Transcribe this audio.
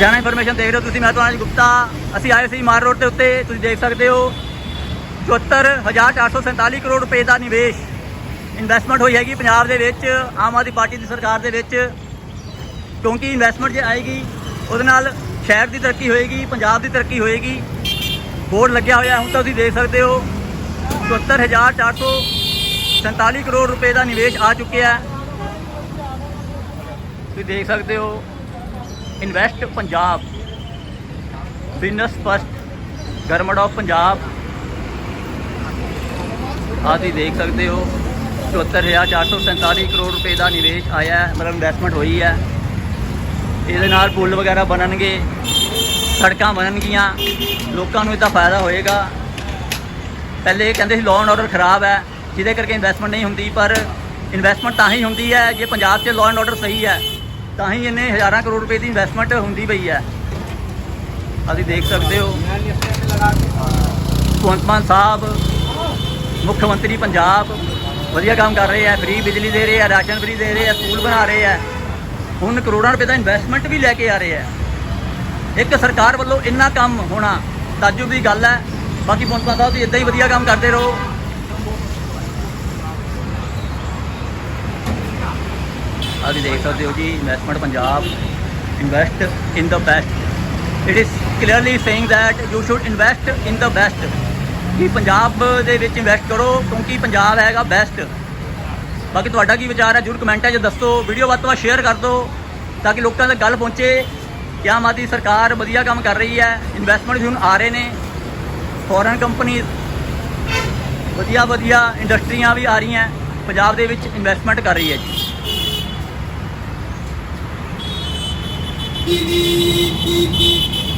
Ludhiana information ਦੇਖ ਰਹੇ ਹੋ ਤੁਸੀਂ, ਮੈਂ ਤੁਹਾਨੂੰ ਗੁਪਤਾ। ਅਸੀਂ ਆਏ ਸੀ ਮਾਰ ਰੋਡ ਦੇ ਉੱਤੇ, ਤੁਸੀਂ ਦੇਖ ਸਕਦੇ ਹੋ। 74447 ਕਰੋੜ ਰੁਪਏ ਦਾ ਨਿਵੇਸ਼ ਇਨਵੈਸਟਮੈਂਟ ਹੋਈ ਹੈਗੀ ਪੰਜਾਬ ਦੇ ਵਿੱਚ, ਆਮ ਆਦਮੀ ਪਾਰਟੀ ਦੀ ਸਰਕਾਰ ਦੇ ਵਿੱਚ। ਕਿਉਂਕਿ ਇਨਵੈਸਟਮੈਂਟ ਜੇ ਆਏਗੀ, ਉਹਦੇ ਨਾਲ ਸ਼ਹਿਰ ਦੀ ਤਰੱਕੀ ਹੋਏਗੀ, ਪੰਜਾਬ ਦੀ ਤਰੱਕੀ ਹੋਏਗੀ। ਬੋਰਡ ਲੱਗਿਆ ਹੋਇਆ, ਹੁਣ ਤਾਂ ਤੁਸੀਂ ਦੇਖ ਸਕਦੇ ਹੋ। 74447 ਕਰੋੜ ਰੁਪਏ ਦਾ ਨਿਵੇਸ਼ ਆ ਚੁੱਕਿਆ ਤੁਸੀਂ ਦੇਖ ਸਕਦੇ ਹੋ invest Punjab. Business first government of Punjab. ਆਦਿ ਦੇਖ ਸਕਦੇ ਹੋ 74447 ਕਰੋੜ ਰੁਪਏ ਦਾ ਨਿਵੇਸ਼ ਆਇਆ ਹੈ, ਮਤਲਬ ਇਨਵੈਸਟਮੈਂਟ ਹੋਈ ਹੈ। ਇਹਦੇ ਨਾਲ ਪੁਲ ਵਗੈਰਾ ਬਣਨਗੇ, ਸੜਕਾਂ ਬਣਨਗੀਆਂ, ਲੋਕਾਂ ਨੂੰ ਇਹਦਾ ਫਾਇਦਾ ਹੋਏਗਾ। ਪਹਿਲੇ ਇਹ ਕਹਿੰਦੇ ਸੀ ਲਾਅ ਐਂਡ ਆਰਡਰ ਖਰਾਬ ਹੈ, ਜਿਹਦੇ ਕਰਕੇ ਇਨਵੈਸਟਮੈਂਟ ਨਹੀਂ ਹੁੰਦੀ, ਪਰ ਇਨਵੈਸਟਮੈਂਟ ਤਾਂ ਹੀ ਹੁੰਦੀ ਹੈ, ਜੇ ਪੰਜਾਬ 'ਚ ਲਾਅ ਐਂਡ ਆਰਡਰ ਸਹੀ ਹੈ। ਤਾਂ ਹੀ ਇਹਨੇ ਹਜ਼ਾਰਾਂ ਕਰੋੜ ਰੁਪਏ ਦੀ ਇਨਵੈਸਟਮੈਂਟ ਹੁੰਦੀ ਪਈ ਹੈ। ਅਸੀਂ ਦੇਖ ਸਕਦੇ ਹੋ। ਭਗਵੰਤ ਮਾਨ ਸਾਹਿਬ, ਮੁੱਖ ਮੰਤਰੀ ਪੰਜਾਬ, ਵਧੀਆ ਕੰਮ ਕਰ ਰਹੇ ਆ ਫ੍ਰੀ ਬਿਜਲੀ ਦੇ ਰਹੇ ਆ ਰਾਸ਼ਨ ਫ੍ਰੀ ਦੇ ਰਹੇ ਆ ਸਕੂਲ ਬਣਾ ਰਹੇ ਆ ਹੁਣ ਕਰੋੜਾਂ ਰੁਪਏ ਦਾ ਇਨਵੈਸਟਮੈਂਟ ਵੀ ਲੈ ਕੇ ਆ ਰਹੇ ਆ ਇੱਕ ਸਰਕਾਰ ਵੱਲੋਂ ਇੰਨਾ ਕੰਮ ਹੋਣਾ ਤਾਜੁਬ ਦੀ ਗੱਲ ਹੈ। ਬਾਕੀ ਭਗਵੰਤ ਮਾਨ ਸਾਹਿਬ ਤੁਸੀਂ ਇਦਾਂ ਹੀ ਵਧੀਆ ਕੰਮ ਕਰਦੇ ਰਹੋ। ਆਦਿ ਦੇਖ ਸਕਦੇ ਹੋ ਜੀ investment Punjab invest in the best it is clearly saying that you should invest in the best ਕਿ ਪੰਜਾਬ ਦੇ ਵਿੱਚ ਇਨਵੈਸਟ ਕਰੋ, ਕਿਉਂਕਿ ਪੰਜਾਬ ਹੈਗਾ ਬੈਸਟ ਬਾਕੀ ਤੁਹਾਡਾ ਕੀ ਵਿਚਾਰ ਹੈ? ਜਰੂਰ ਕਮੈਂਟਾਂ 'ਚ ਦੱਸੋ। ਵੀਡੀਓ ਵੱਧ ਤੋਂ ਵੱਧ ਸ਼ੇਅਰ ਕਰ ਦਿਓ, ਤਾਂ ਕਿ ਲੋਕਾਂ ਤੱਕ ਗੱਲ ਪਹੁੰਚੇ ਕਿ ਆਮ ਆਦਮੀ ਸਰਕਾਰ ਵਧੀਆ ਕੰਮ ਕਰ ਰਹੀ ਹੈ। ਇਨਵੈਸਟਮੈਂਟ ਹੁਣ ਆ ਰਹੇ ਨੇ। ਫੋਰਨ ਕੰਪਨੀ ਵਧੀਆ ਵਧੀਆ ਇੰਡਸਟਰੀਆਂ ਵੀ ਆ ਰਹੀਆਂ। ਪੰਜਾਬ ਦੇ ਵਿੱਚ ਇਨਵੈਸਟਮੈਂਟ ਕਰ ਰਹੀ ਹੈ ਜੀ। কি